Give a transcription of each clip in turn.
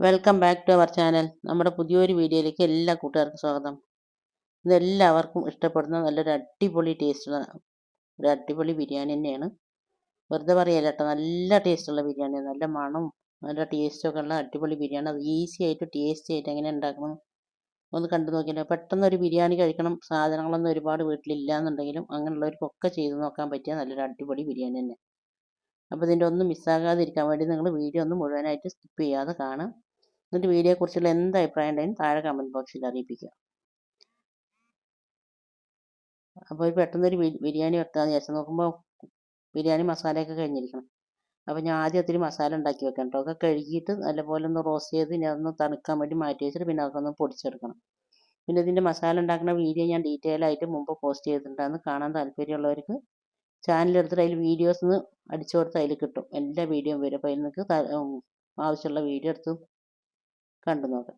Welcome back to our channel നമ്മുടെ പുതിയൊരു വീഡിയോയിലേക്ക് എല്ലാ കൂട്ടുകാർക്കും സ്വാഗതം. ഇതെല്ലാവർക്കും ഇഷ്ടപ്പെടുന്ന നല്ലൊരു അടിപൊളി ടേസ്റ്റുള്ള ഒരു അടിപൊളി ബിരിയാണി തന്നെയാണ്. വെറുതെ പറയല്ല കേട്ടോ നല്ല ടേസ്റ്റുള്ള ബിരിയാണി നല്ല മണവും നല്ല ടേസ്റ്റൊക്കെ ഉള്ള അടിപൊളി ബിരിയാണി അത് ഈസി ആയിട്ട് ടേസ്റ്റ് ആയിട്ട് എങ്ങനെ ഉണ്ടാക്കണം ഒന്ന് കണ്ടു നോക്കിയാലോ. പെട്ടെന്ന് ഒരു ബിരിയാണി കഴിക്കണം സാധനങ്ങളൊന്നും ഒരുപാട് വീട്ടിലില്ല എന്നുണ്ടെങ്കിലും അങ്ങനെയുള്ളവർക്കൊക്കെ ചെയ്ത് നോക്കാൻ പറ്റിയ നല്ലൊരു അടിപൊളി ബിരിയാണി തന്നെ. അപ്പോൾ ഇതിന്റെ ഒന്നും മിസ്സാകാതിരിക്കാൻ വേണ്ടി നിങ്ങൾ വീഡിയോ ഒന്ന് മുഴുവനായിട്ട് സ്കിപ്പ് ചെയ്യാതെ കാണുക. എന്നിട്ട് വീഡിയോയെക്കുറിച്ചുള്ള എന്ത് അഭിപ്രായം ഉണ്ടെങ്കിലും താഴെ കമന്റ് ബോക്സിൽ അറിയിപ്പിക്കുക. അപ്പോൾ പെട്ടെന്നൊരു ബിരിയാണി വെക്കാമെന്ന് വിചാരിച്ചു നോക്കുമ്പോൾ ബിരിയാണി മസാലയൊക്കെ കഴിഞ്ഞിരിക്കണം. അപ്പോൾ ഞാൻ ആദ്യം ഒത്തിരി മസാല ഉണ്ടാക്കി വെക്കാം കേട്ടോ ഒക്കെ കഴുകിയിട്ട് നല്ലപോലെ ഒന്ന് റോസ്റ്റ് ചെയ്ത് ഞാൻ ഒന്ന് തണുക്കാൻ വേണ്ടി മാറ്റി വെച്ചിട്ട് പിന്നെ അതൊക്കെ ഒന്ന് പൊടിച്ചെടുക്കണം. പിന്നെ ഇതിന്റെ മസാല ഉണ്ടാക്കുന്ന വീഡിയോ ഞാൻ ഡീറ്റെയിൽ ആയിട്ട് മുമ്പ് പോസ്റ്റ് ചെയ്തിട്ടുണ്ടായിരുന്നു. കാണാൻ താല്പര്യമുള്ളവർക്ക് ചാനൽ എടുത്തിട്ട് അതിൽ വീഡിയോസ് ഒന്ന് അടിച്ചു കൊടുത്ത് അതിൽ കിട്ടും. എല്ലാ വീഡിയോയും വരും. അപ്പോൾ അതിൽ നിങ്ങൾക്ക് ആവശ്യമുള്ള വീഡിയോ എടുത്ത് കണ്ടു നോക്കാം.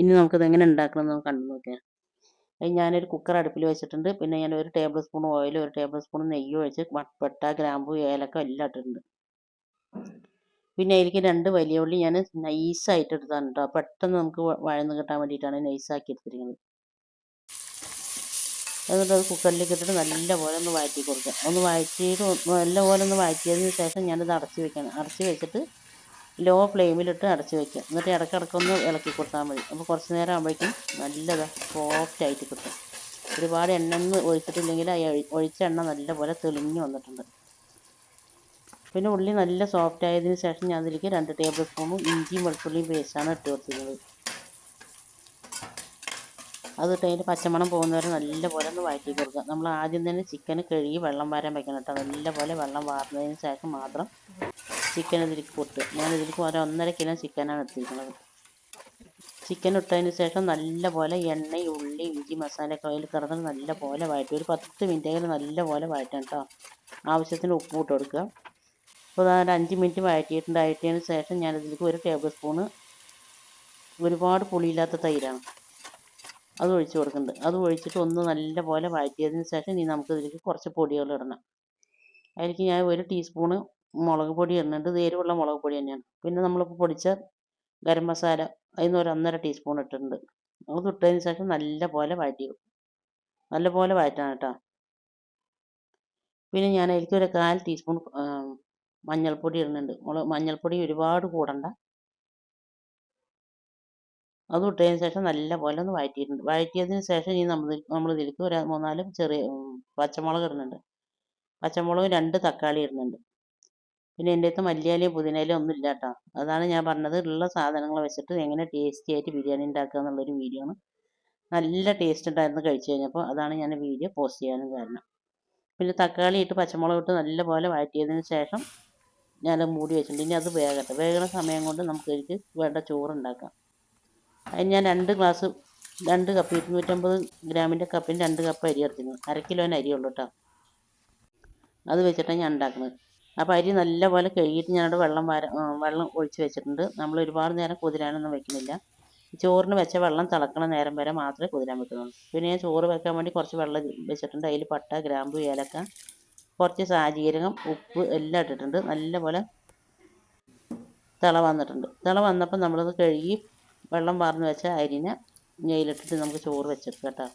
ഇനി നമുക്കത് എങ്ങനെ ഉണ്ടാക്കണം എന്ന് കണ്ടു നോക്കാം അത് ഞാനൊരു കുക്കർ അടുപ്പിൽ വെച്ചിട്ടുണ്ട്. പിന്നെ ഞാൻ ഒരു ടേബിൾ സ്പൂൺ ഓയിൽ ഒരു ടേബിൾ സ്പൂൺ നെയ്യ് ഒഴിച്ച് പട്ട ഗ്രാമ്പു ഏലക്ക എല്ലാം ഇട്ടിട്ടുണ്ട്. പിന്നെ അതിലേക്ക് രണ്ട് വലിയ ഉള്ളി ഞാൻ നൈസായിട്ട് എടുത്താണ് കേട്ടോ പെട്ടെന്ന് നമുക്ക് വഴന്ന് കിട്ടാൻ വേണ്ടിയിട്ടാണ് നൈസാക്കി എടുത്തിരിക്കുന്നത്. എന്നിട്ട് അത് കുക്കറിലേക്ക് ഇട്ടിട്ട് നല്ലപോലെ ഒന്ന് വഴറ്റി കൊടുക്കുക. ഒന്ന് വഴറ്റിയിട്ട് നല്ലപോലെ ഒന്ന് വഴറ്റിയതിന് ശേഷം ഞാനത് അടച്ച് വെക്കണം. അടച്ച് വെച്ചിട്ട് ലോ ഫ്ലെയിമിലിട്ട് അടച്ച് വെക്കുക. എന്നിട്ട് ഇടയ്ക്കിടയ്ക്കൊന്ന് ഇളക്കി കൊടുത്താൽ മതി. അപ്പോൾ കുറച്ച് നേരം ആകുമ്പോഴേക്കും നല്ലതാണ് സോഫ്റ്റ് ആയിട്ട് കിട്ടും. ഒരുപാട് എണ്ണ ഒന്നും ഒഴിച്ചിട്ടില്ലെങ്കിൽ ആ ഒഴിച്ച എണ്ണ നല്ലപോലെ തെളിഞ്ഞ് വന്നിട്ടുണ്ട്. പിന്നെ ഉള്ളി നല്ല സോഫ്റ്റ് ആയതിന് ശേഷം ഞാൻ അതിലേക്ക് രണ്ട് ടേബിൾ സ്പൂണും ഇഞ്ചിയും വെളുത്തുള്ളിയും പേസ്റ്റാണ് ഇട്ട് കൊടുത്തിരുന്നത്. അത് ഇട്ട് അതിന്റെ പച്ചമണം പോകുന്നവരെ നല്ലപോലെ ഒന്ന് വഴറ്റി കൊടുക്കുക. നമ്മൾ ആദ്യം തന്നെ ചിക്കൻ കഴുകി വെള്ളം വാരാൻ വെക്കണം കേട്ടോ. നല്ലപോലെ വെള്ളം വാർന്നതിന് ശേഷം മാത്രം ചിക്കൻ ഇതിലേക്ക് പൊട്ടുക. ഞാൻ ഇതിലേക്ക് ഓരോ ഒന്നര കിലോ ചിക്കനാണ് എടുത്തിരിക്കുന്നത്. ചിക്കൻ ഇട്ടതിന് ശേഷം നല്ലപോലെ എണ്ണ ഉള്ളി ഇഞ്ചി മസാലയൊക്കെ അതിൽ കിടന്ന് നല്ലപോലെ വഴറ്റി ഒരു പത്ത് മിനിറ്റെങ്കിലും നല്ലപോലെ വഴറ്റണം കേട്ടോ. ആവശ്യത്തിന് ഉപ്പ് ഇട്ട് കൊടുക്കുക. അപ്പോൾ ഒരു അഞ്ച് മിനിറ്റ് വഴറ്റിയിട്ടുണ്ട്. വഴറ്റിയതിന് ശേഷം ഞാനിതിലേക്ക് ഒരു ടേബിൾ സ്പൂണ് ഒരുപാട് പുളിയില്ലാത്ത തൈരാണ്. അത് ഒഴിച്ച് കൊടുക്കുന്നുണ്ട് അത് ഒഴിച്ചിട്ട് ഒന്ന് നല്ലപോലെ വഴറ്റിയതിന് ശേഷം ഇനി നമുക്ക് ഇതിലേക്ക് കുറച്ച് പൊടികൾ ഇടണം. അതിലേക്ക് ഞാൻ ഒരു ടീസ്പൂണ് മുളക് പൊടി ഇടുന്നുണ്ട്. എരിവുള്ള മുളക് പൊടി തന്നെയാണ്. പിന്നെ നമ്മളിപ്പോൾ പൊടിച്ച ഗരം മസാല അതിൽ നിന്ന് ഒരു ഒന്നര ടീസ്പൂൺ ഇട്ടിട്ടുണ്ട്. അത് ഇട്ടതിന് ശേഷം നല്ലപോലെ വഴറ്റി നല്ലപോലെ വഴറ്റണം കേട്ടോ. പിന്നെ ഞാൻ അതിലേക്ക് ഒരു കാൽ ടീസ്പൂൺ മഞ്ഞൾപ്പൊടി ഇടുന്നുണ്ട്. മുളക് മഞ്ഞൾപ്പൊടി ഒരുപാട് കൂടണ്ട. അത് ഇട്ടതിന് ശേഷം നല്ലപോലെ ഒന്ന് വഴറ്റിയിട്ടുണ്ട്. വഴറ്റിയതിന് ശേഷം ഇനി നമ്മൾ നമ്മൾ ഇതിലേക്ക് ഒരു മൂന്നാൽ ചെറിയ പച്ചമുളക് ഇടുന്നുണ്ട്. പച്ചമുളകും രണ്ട് തക്കാളി ഇടുന്നുണ്ട്. പിന്നെ എന്റെ അടുത്ത് മല്ലിയാലയും പുതിനയിലയും ഒന്നും ഇല്ല കേട്ടോ. അതാണ് ഞാൻ പറഞ്ഞത്. ഉള്ള സാധനങ്ങൾ വെച്ചിട്ട് എങ്ങനെ ടേസ്റ്റി ആയിട്ട് ബിരിയാണി ഉണ്ടാക്കുക എന്നുള്ളൊരു വീഡിയോ ആണ്. നല്ല ടേസ്റ്റ് ഉണ്ടായിരുന്നു കഴിച്ചു കഴിഞ്ഞപ്പോൾ അതാണ് ഞാൻ വീഡിയോ പോസ്റ്റ് ചെയ്യാനും കാരണം. പിന്നെ തക്കാളി ഇട്ട് പച്ചമുളക് ഇട്ട് നല്ലപോലെ വഴറ്റിയതിന് ശേഷം ഞാൻ മൂടി വെച്ചിട്ടുണ്ട്. ഇനി അത് വേകട്ടെ. വേകുന്ന സമയം കൊണ്ട് നമുക്ക് വേണ്ട ചോറ് ഉണ്ടാക്കാം. അതിന് ഞാൻ രണ്ട് ഗ്ലാസ് രണ്ട് കപ്പ് ഇരുന്നൂറ്റമ്പത് ഗ്രാമിന്റെ കപ്പിന് രണ്ട് കപ്പ് അരി എടുത്തിരുന്നു അര കിലോന് അരിയുള്ളൂ കേട്ടോ അത് വെച്ചിട്ടാണ് ഞാൻ ഉണ്ടാക്കുന്നത്. അപ്പോൾ അരി നല്ലപോലെ കഴുകിയിട്ട് ഞാനവിടെ വെള്ളം വര വെള്ളം ഒഴിച്ച് വെച്ചിട്ടുണ്ട്. നമ്മൾ ഒരുപാട് നേരം കുതിരാനൊന്നും വെക്കുന്നില്ല. ചോറിന് വെച്ച വെള്ളം തിളക്കണ നേരം വരെ മാത്രമേ കുതിരാൻ വെക്കുന്നുള്ളൂ പിന്നെ ഞാൻ ചോറ് വെക്കാൻ വേണ്ടി കുറച്ച് വെള്ളം വെച്ചിട്ടുണ്ട്. അതിൽ പട്ട ഗ്രാമ്പു ഏലക്ക കുറച്ച് സാജീരകം ഉപ്പ് എല്ലാം ഇട്ടിട്ടുണ്ട്. നല്ലപോലെ തിള വന്നിട്ടുണ്ട്. തിള വന്നപ്പോൾ നമ്മളത് കഴുകി വെള്ളം വാർന്ന് വെച്ച അരിനെ നെയ്യിലിട്ടിട്ട് നമുക്ക് ചോറ് വെച്ചെടുക്കാം കേട്ടോ.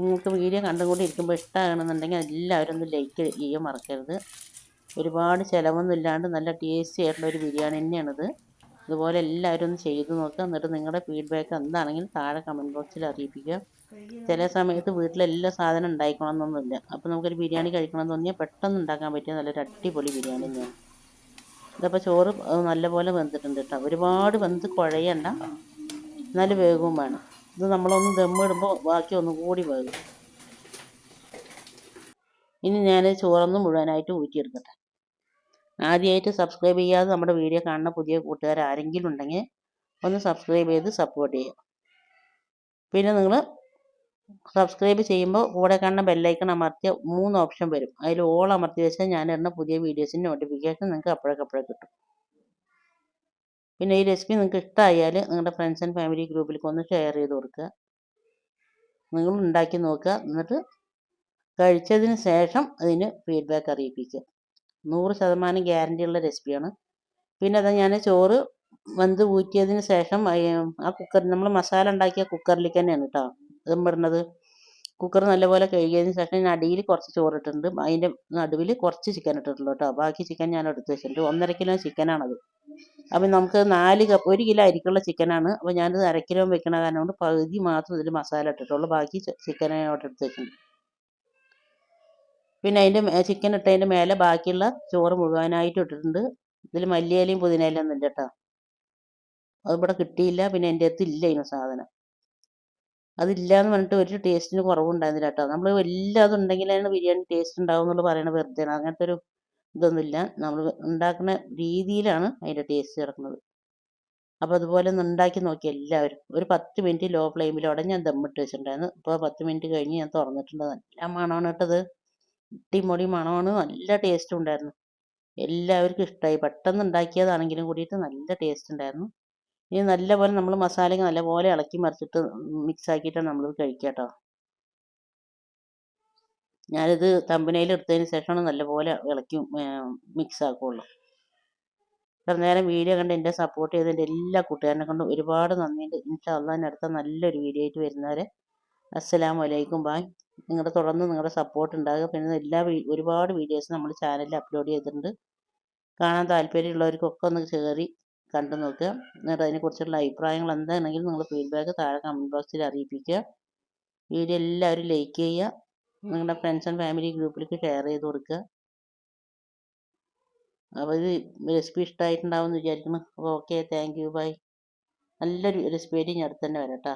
നിങ്ങൾക്ക് വീഡിയോ കണ്ടുകൊണ്ടിരിക്കുമ്പോൾ ഇഷ്ടമാകണമെന്നുണ്ടെങ്കിൽ എല്ലാവരും ഒന്ന് ലൈക്ക് ചെയ്യാൻ മറക്കരുത്. ഒരുപാട് ചിലവൊന്നും ഇല്ലാണ്ട് നല്ല ടേസ്റ്റി ആയിട്ടുള്ള ഒരു ബിരിയാണി തന്നെയാണിത്. അതുപോലെ എല്ലാവരും ഒന്ന് ചെയ്ത് നോക്കുക. എന്നിട്ട് നിങ്ങളുടെ ഫീഡ്ബാക്ക് എന്താണെങ്കിലും താഴെ കമന്റ് ബോക്സിൽ അറിയിപ്പിക്കുക. ചില സമയത്ത് വീട്ടിലെല്ലാ സാധനം ഉണ്ടായിക്കണമെന്നൊന്നുമില്ല അപ്പോൾ നമുക്കൊരു ബിരിയാണി കഴിക്കണമെന്ന് തോന്നിയാൽ പെട്ടെന്ന് ഉണ്ടാക്കാൻ പറ്റിയ നല്ലൊരു അടിപൊളി ബിരിയാണി തന്നെയാണ്. ഇതപ്പോൾ ചോറ് നല്ലപോലെ വെന്തിട്ടുണ്ട് കേട്ടോ. ഒരുപാട് വെന്ത് കുഴയണ്ട. എന്നാലും വേഗവും വേണം. ഇത് നമ്മളൊന്ന് ദമ്മിടുമ്പോൾ ബാക്കി ഒന്നും കൂടി വേകും. ഇനി ഞാൻ ചോറൊന്ന് മുഴുവനായിട്ട് ഊറ്റിയെടുക്കട്ടെ. ആദ്യമായിട്ട് സബ്സ്ക്രൈബ് ചെയ്യാതെ നമ്മുടെ വീഡിയോ കാണുന്ന പുതിയ കൂട്ടുകാർ ആരെങ്കിലും ഉണ്ടെങ്കിൽ ഒന്ന് സബ്സ്ക്രൈബ് ചെയ്ത് സപ്പോർട്ട് ചെയ്യുക. പിന്നെ നിങ്ങൾ സബ്സ്ക്രൈബ് ചെയ്യുമ്പോൾ കൂടെ കാണുന്ന ബെല്ലൈക്കൺ അമർത്തിയ മൂന്ന് ഓപ്ഷൻ വരും. അതിൽ ഓൾ അമർത്തി വെച്ചാൽ ഞാൻ ഇടുന്ന പുതിയ വീഡിയോസിന്റെ നോട്ടിഫിക്കേഷൻ നിങ്ങൾക്ക് അപ്പോഴേക്കപ്പോഴേ കിട്ടും. പിന്നെ ഈ റെസിപ്പി നിങ്ങൾക്ക് ഇഷ്ടമായാൽ നിങ്ങളുടെ ഫ്രണ്ട്സ് ആൻഡ് ഫാമിലി ഗ്രൂപ്പിലേക്ക് ഒന്ന് ഷെയർ ചെയ്ത് കൊടുക്കുക. നിങ്ങൾ ഉണ്ടാക്കി നോക്കുക. എന്നിട്ട് കഴിച്ചതിന് ശേഷം അതിന് ഫീഡ്ബാക്ക് അറിയിപ്പിക്കുക. നൂറ് ശതമാനം ഉള്ള റെസിപ്പിയാണ് പിന്നെ അത് ഞാൻ ചോറ് വെന്ത് ഊറ്റിയതിന് ശേഷം ആ കുക്കർ നമ്മൾ മസാല ഉണ്ടാക്കിയ കുക്കറിലേക്ക് തന്നെയാണ് കേട്ടോ. ദമ്മിടുന്നത് കുക്കർ നല്ലപോലെ കഴുകിയതിന് ശേഷം ഞാൻ അടിയിൽ കുറച്ച് ചോറ് ഇട്ടിട്ടുണ്ട് അതിന്റെ നടുവിൽ കുറച്ച് ചിക്കൻ ഇട്ടിട്ടുള്ളൂ കേട്ടോ. ബാക്കി ചിക്കൻ ഞാൻ എടുത്ത് വെച്ചിട്ടുണ്ട്. ഒന്നര കിലോ ചിക്കനാണത് അപ്പം നമുക്ക് നാല് കപ്പ് ഒരു കിലോ അരിക്കുള്ള ചിക്കനാണ് അപ്പോൾ ഞാനിത് അര കിലോ വെക്കണ കാരണം കൊണ്ട് പകുതി മാത്രം ഇതിൽ മസാല ഇട്ടിട്ടുള്ളൂ. ബാക്കി ചിക്കൻ അവിടെ എടുത്ത് വെച്ചിട്ടുണ്ട്. പിന്നെ അതിന്റെ ചിക്കൻ ഇട്ടതിന്റെ മേലെ ബാക്കിയുള്ള ചോറ് മുഴുവനായിട്ട് ഇട്ടിട്ടുണ്ട്. ഇതിൽ മല്ലിയിലയും പുതിനയിലൊന്നും ഇല്ല കേട്ടോ. അതിവിടെ കിട്ടിയില്ല. പിന്നെ എന്റെ അടുത്ത് ഇല്ല ഇതിന് സാധനം. അതില്ല എന്ന് പറഞ്ഞിട്ട് ഒരു ടേസ്റ്റിന് കുറവുണ്ടായിരുന്നില്ല കേട്ടോ. നമ്മൾ എല്ലാതും ഉണ്ടെങ്കിലാണ് ബിരിയാണി ടേസ്റ്റ് ഉണ്ടാവും എന്നുള്ളത് പറയണത് വെറുതെയാണ് അങ്ങനത്തെ ഒരു ഇതൊന്നുമില്ല. നമ്മൾ ഉണ്ടാക്കുന്ന രീതിയിലാണ് അതിന്റെ ടേസ്റ്റ് കിടക്കുന്നത്. അപ്പോൾ അതുപോലെ ഒന്ന് ഉണ്ടാക്കി നോക്കി എല്ലാവരും. ഒരു പത്ത് മിനിറ്റ് ലോ ഫ്ലെയിമിലോടെ ഞാൻ ദമ്മിട്ട് വെച്ചിട്ടുണ്ടായിരുന്നു. ഇപ്പോൾ പത്ത് മിനിറ്റ് കഴിഞ്ഞ് ഞാൻ തുറന്നിട്ടുണ്ട്. നല്ല മണമാണ് കേട്ടത് ഇട്ടിമൊടി മണമാണ്. നല്ല ടേസ്റ്റ് ഉണ്ടായിരുന്നു. എല്ലാവർക്കും ഇഷ്ടമായി പെട്ടെന്ന് ഉണ്ടാക്കിയതാണെങ്കിലും കൂടിയിട്ട് നല്ല ടേസ്റ്റ് ഉണ്ടായിരുന്നു. ഇനി നല്ലപോലെ നമ്മൾ മസാലയ്ക്ക് നല്ലപോലെ ഇളക്കി മറിച്ചിട്ട് മിക്സ് ആക്കിയിട്ടാണ് നമ്മൾ കഴിക്കുക കേട്ടോ. ഞാനിത് തമ്പനയിൽ എടുത്തതിന് ശേഷമാണ് നല്ലപോലെ ഇളക്കി മിക്സ് ആക്കുകയുള്ളൂ ഇത്ര നേരം വീഡിയോ കണ്ട് എന്റെ സപ്പോർട്ട് ചെയ്തതിന്റെ എല്ലാ കൂട്ടുകാരനെ കൊണ്ടും ഒരുപാട് നന്ദിയുണ്ട്. ഇൻഷാ അള്ളാന്റെ അടുത്ത നല്ലൊരു വീഡിയോ ആയിട്ട് വരുന്നവരെ അസ്സലാമു അലൈക്കും. ബായ് നിങ്ങളുടെ തുടർന്ന് നിങ്ങളുടെ സപ്പോർട്ട് ഉണ്ടാകുക പിന്നെ എല്ലാ ഒരുപാട് വീഡിയോസ് നമ്മൾ ചാനലിൽ അപ്ലോഡ് ചെയ്തിട്ടുണ്ട്. കാണാൻ താല്പര്യമുള്ളവർക്കൊക്കെ ഒന്ന് കയറി കണ്ടു നോക്കുക. എന്നിട്ട് അതിനെക്കുറിച്ചുള്ള അഭിപ്രായങ്ങൾ എന്താണെങ്കിലും നിങ്ങൾ ഫീഡ്ബാക്ക് താഴെ കമന്റ് ബോക്സിൽ അറിയിപ്പിക്കുക. വീഡിയോ എല്ലാവരും ലൈക്ക് ചെയ്യുക. നിങ്ങളുടെ ഫ്രണ്ട്സ് ആൻഡ് ഫാമിലി ഗ്രൂപ്പിലേക്ക് ഷെയർ ചെയ്ത് കൊടുക്കുക. അപ്പോൾ ഇത് റെസിപ്പി ഇഷ്ടമായിട്ടുണ്ടാവും എന്ന് വിചാരിക്കുന്നു. അപ്പോൾ ഓക്കെ താങ്ക് യു ബൈ നല്ലൊരു റെസിപ്പി ആയിട്ട് ഞാൻ അടുത്ത് തന്നെ വരാം കേട്ടോ.